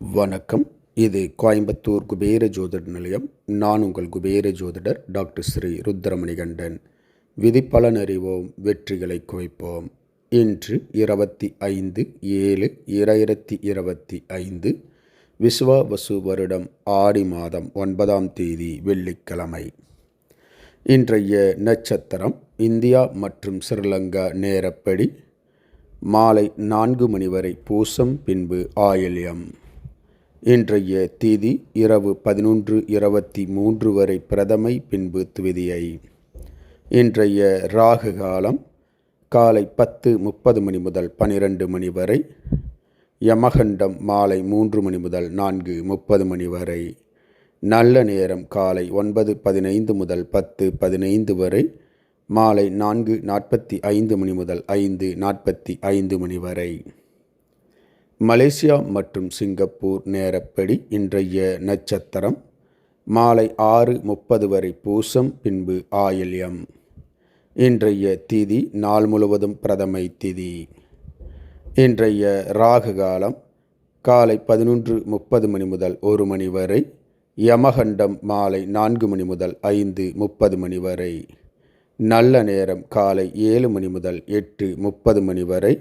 வணக்கம். இது கோயம்புத்தூர் குபேர ஜோதிட நிலையம். நான் உங்கள் குபேர ஜோதிடர் டாக்டர் ஸ்ரீ ருத்ரமணிகண்டன். விதிப்பலன் அறிவோம் வெற்றிகளை குவிப்போம். இன்று இருபத்தி ஐந்து ஏழு இரண்டாயிரத்தி இருபத்தி ஐந்து விஸ்வாவசு வருடம் ஆடி மாதம் ஒன்பதாம் தேதி வெள்ளிக்கிழமை. இன்றைய நட்சத்திரம் இந்தியா மற்றும் ஸ்ரீலங்கா நேரப்படி மாலை நான்கு மணி வரை பூசம் பின்பு ஆயில்யம். இன்றைய தேதி இரவு பதினொன்று இருபத்தி மூன்று வரை பிரதமை பின்பு துவிதியை. இன்றைய ராகு காலம் காலை பத்து முப்பது மணி முதல் பனிரெண்டு மணி வரை யமகண்டம் மாலை மூன்று மணி முதல் நான்கு முப்பது மணி வரை நல்ல நேரம் காலை ஒன்பது பதினைந்து முதல் பத்து பதினைந்து வரை மாலை நான்கு நாற்பத்தி ஐந்து மணி முதல் ஐந்து நாற்பத்தி ஐந்து மணி வரை. மலேசியா மற்றும் சிங்கப்பூர் நேரப்படி இன்றைய நட்சத்திரம் மாலை ஆறு முப்பது வரை பூசம் பின்பு ஆயில்யம். இன்றைய திதி நாள் முழுவதும் பிரதமை திதி. இன்றைய ராகு காலம் காலை பதினொன்று முப்பது மணி முதல் ஒரு மணி வரை யமகண்டம் மாலை நான்கு மணி முதல் ஐந்து முப்பது மணி வரை நல்ல நேரம் காலை ஏழு மணி முதல் எட்டு முப்பது மணி வரை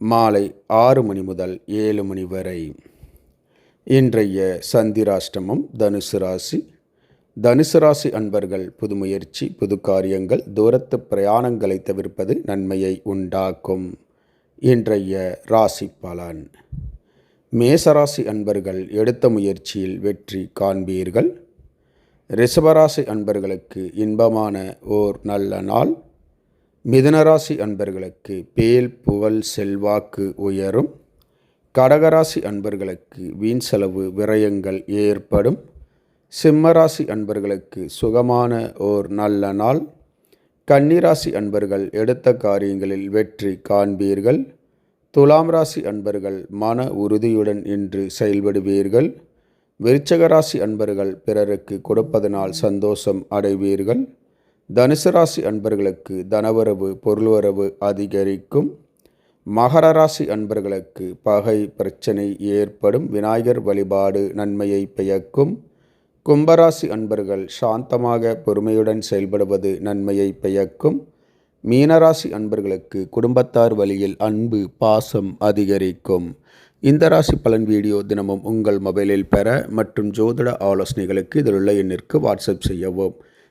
மாலை ஆறு மணி முதல் ஏழு மணி வரை. இன்றைய சந்திராஷ்டமம் தனுசு ராசி. தனுசு ராசி அன்பர்கள் புது முயற்சி புது காரியங்கள் தூரத்து பிரயாணங்களை தவிர்ப்பது நன்மையை உண்டாக்கும். இன்றைய ராசி பலன். மேசராசி அன்பர்கள் எடுத்த முயற்சியில் வெற்றி காண்பீர்கள். ரிஷபராசி அன்பர்களுக்கு இன்பமான ஓர் நல்ல நாள். மிதுனராசி அன்பர்களுக்கு பேல் புகழ் செல்வாக்கு உயரும். கடகராசி அன்பர்களுக்கு வீண் செலவு விரயங்கள் ஏற்படும். சிம்மராசி அன்பர்களுக்கு சுகமான ஓர் நல்ல நாள். கன்னிராசி அன்பர்கள் எடுத்த காரியங்களில் வெற்றி காண்பீர்கள். துலாம் ராசி அன்பர்கள் மன உறுதியுடன் இன்று செயல்படுவீர்கள். விருச்சகராசி அன்பர்கள் பிறருக்கு கொடுப்பதனால் சந்தோஷம் அடைவீர்கள். தனுசு ராசி அன்பர்களுக்கு தனவரவு பொருள்வரவு அதிகரிக்கும். மகர ராசி அன்பர்களுக்கு பகை பிரச்சனை ஏற்படும். விநாயகர் வழிபாடு நன்மையை பெயக்கும் கும்பராசி அன்பர்கள் சாந்தமாக பொறுமையுடன் செயல்படுவது நன்மையை பெயக்கும் மீனராசி அன்பர்களுக்கு குடும்பத்தார் வழியில் அன்பு பாசம் அதிகரிக்கும். இந்த ராசி பலன் வீடியோ தினமும் உங்கள் மொபைலில் பெற மற்றும் ஜோதிட ஆலோசனைகளுக்கு இதிலுள்ள எண்ணிற்கு வாட்ஸ்அப் செய்யவும்.